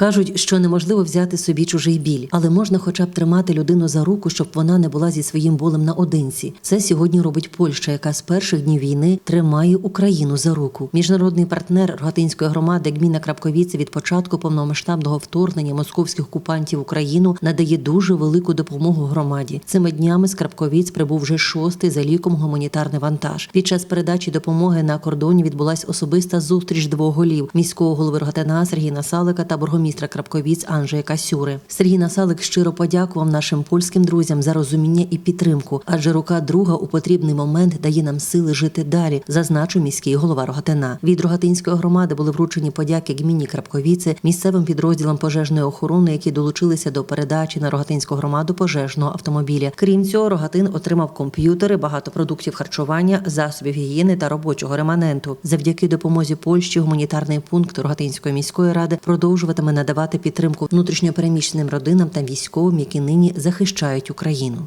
Кажуть, що неможливо взяти собі чужий біль, але можна хоча б тримати людину за руку, щоб вона не була зі своїм болем наодинці. Це сьогодні робить Польща, яка з перших днів війни тримає Україну за руку. Міжнародний партнер Рогатинської громади Гміна Крапковіце від початку повномасштабного вторгнення московських окупантів Україну надає дуже велику допомогу громаді. Цими днями з Крапковіць прибув вже шостий за ліком гуманітарний вантаж. Під час передачі допомоги на кордоні відбулася особиста зустріч двох голів міського голови Рогатина Сергія Насалика та бургомістра Крапковіць Анджея Касюри. Сергій Насалик щиро подякував нашим польським друзям за розуміння і підтримку, адже рука друга у потрібний момент дає нам сили жити далі, зазначив міський голова Рогатина. Від Рогатинської громади були вручені подяки гміні Крапковіці, місцевим підрозділам пожежної охорони, які долучилися до передачі на Рогатинську громаду пожежного автомобіля. Крім цього, Рогатин отримав комп'ютери, багато продуктів харчування, засобів гігієни та робочого реманенту. Завдяки допомозі Польщі гуманітарний пункт Рогатинської міської ради продовжуватиме надавати підтримку внутрішньопереміщеним родинам та військовим, які нині захищають Україну.